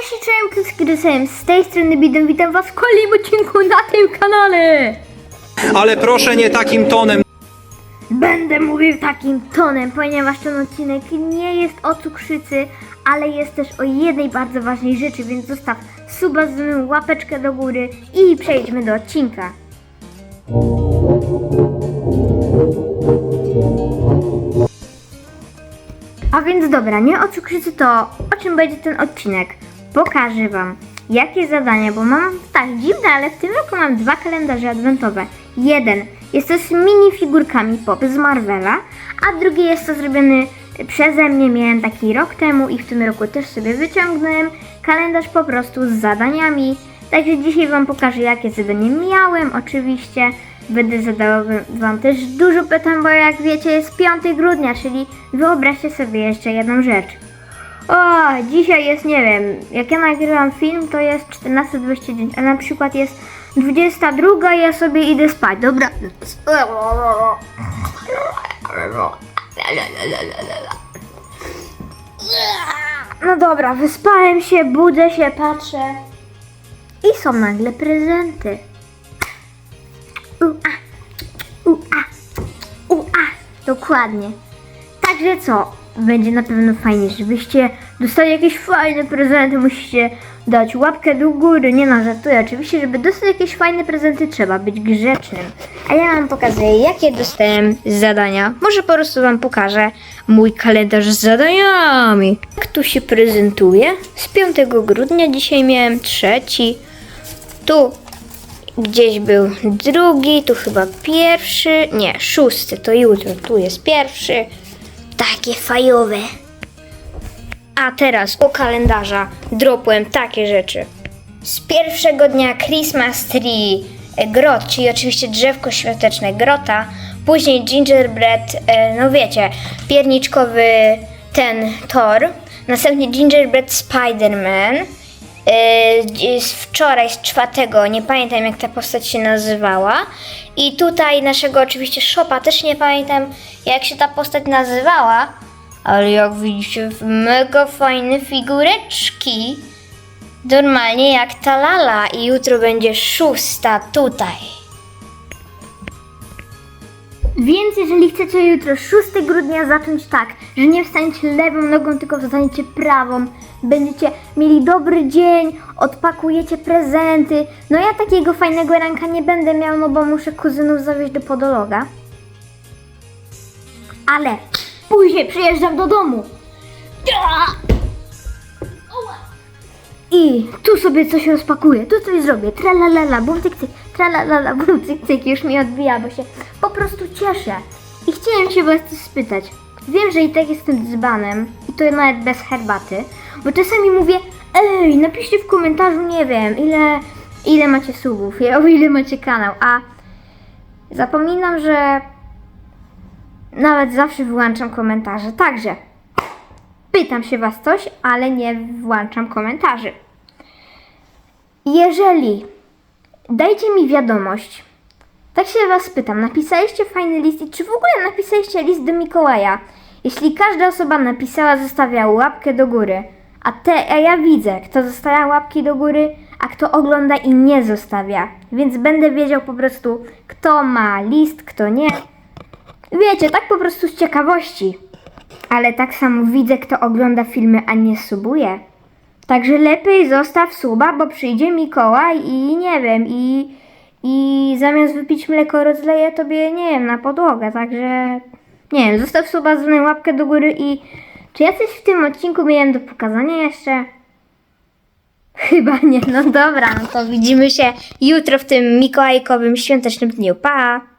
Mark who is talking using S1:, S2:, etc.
S1: Cześć, cześć, Krysem, z tej strony Bidem, witam was w kolejnym odcinku na tym kanale!
S2: Ale proszę nie takim tonem.
S1: Będę mówił takim tonem, ponieważ ten odcinek nie jest o cukrzycy, ale jest też o jednej bardzo ważnej rzeczy, więc zostaw suba z łapeczkę do góry i przejdźmy do odcinka. A więc dobra, nie o cukrzycy to o czym będzie ten odcinek? Pokażę wam jakie zadania, bo mam tak dziwne, ale w tym roku mam dwa kalendarze adwentowe. Jeden jest to z mini figurkami pop z Marvela, a drugi jest to zrobiony przeze mnie, miałem taki rok temu i w tym roku też sobie wyciągnąłem kalendarz po prostu z zadaniami. Także dzisiaj wam pokażę jakie zadanie miałem, oczywiście. Będę zadała Wam też dużo pytań, bo jak wiecie jest 5 grudnia, czyli wyobraźcie sobie jeszcze jedną rzecz. O, dzisiaj jest, nie wiem, jak ja nagrywam film, to jest 14.29, a na przykład jest 22, ja sobie idę spać, dobra? No dobra, wyspałem się, budzę się, patrzę i są nagle prezenty. Ua, ua, ua, dokładnie. Także co? Będzie na pewno fajnie, żebyście dostali jakieś fajne prezenty, musicie dać łapkę do góry. Nie no, żartuję. Oczywiście, żeby dostać jakieś fajne prezenty, trzeba być grzecznym. A ja wam pokazuję, jakie dostałem zadania. Może po prostu wam pokażę mój kalendarz z zadaniami. Jak tu się prezentuje? Z 5 grudnia dzisiaj miałem trzeci. Tu Gdzieś był drugi, tu chyba pierwszy, nie, szósty, to jutro, tu jest pierwszy. Takie fajowe. A teraz u kalendarza dropłem takie rzeczy. Z pierwszego dnia Christmas Tree e, grot, czyli oczywiście drzewko świąteczne grota, później gingerbread, e, no wiecie, pierniczkowy ten Thor, następnie gingerbread Spider-Man, z wczoraj, z czwartego, nie pamiętam jak ta postać się nazywała. I tutaj naszego oczywiście shopa, też nie pamiętam jak się ta postać nazywała. Ale jak widzicie, mega fajne figureczki. Normalnie jak ta lala. I jutro będzie szósta tutaj. Więc jeżeli chcecie jutro 6 grudnia zacząć tak, że nie wstaniecie lewą nogą, tylko wstaniecie prawą, będziecie mieli dobry dzień, odpakujecie prezenty. No ja takiego fajnego ranka nie będę miał, no bo muszę kuzynów zawieźć do podologa. Ale później przyjeżdżam do domu. I tu sobie coś rozpakuję, tu coś zrobię, tralalala, bum cyk cyk, tralalala, bum cyk cyk, już mi odbija, bo się po prostu cieszę. I chciałem się was coś spytać. Wiem, że i tak jestem dzbanem, i to nawet bez herbaty, bo czasami mówię, ej, napiszcie w komentarzu, nie wiem, ile, ile macie subów, o ile macie kanał, a zapominam, że nawet zawsze wyłączam komentarze, także pytam się was coś, ale nie włączam komentarzy. Jeżeli dajcie mi wiadomość, tak się was pytam, napisaliście fajny list i czy w ogóle napisaliście list do Mikołaja? Jeśli każda osoba napisała, zostawia łapkę do góry, a, te, a ja widzę, kto zostawia łapki do góry, a kto ogląda i nie zostawia, więc będę wiedział po prostu, kto ma list, kto nie. Wiecie, tak po prostu z ciekawości. Ale tak samo widzę, kto ogląda filmy, a nie subuje. Także lepiej zostaw suba, bo przyjdzie Mikołaj i nie wiem, i, i zamiast wypić mleko rozleje tobie, nie wiem, na podłogę. Także nie wiem, zostaw suba, dzwonek, łapkę do góry i czy ja coś w tym odcinku miałem do pokazania jeszcze? Chyba nie, no dobra, no to widzimy się jutro w tym mikołajkowym świątecznym dniu. Pa!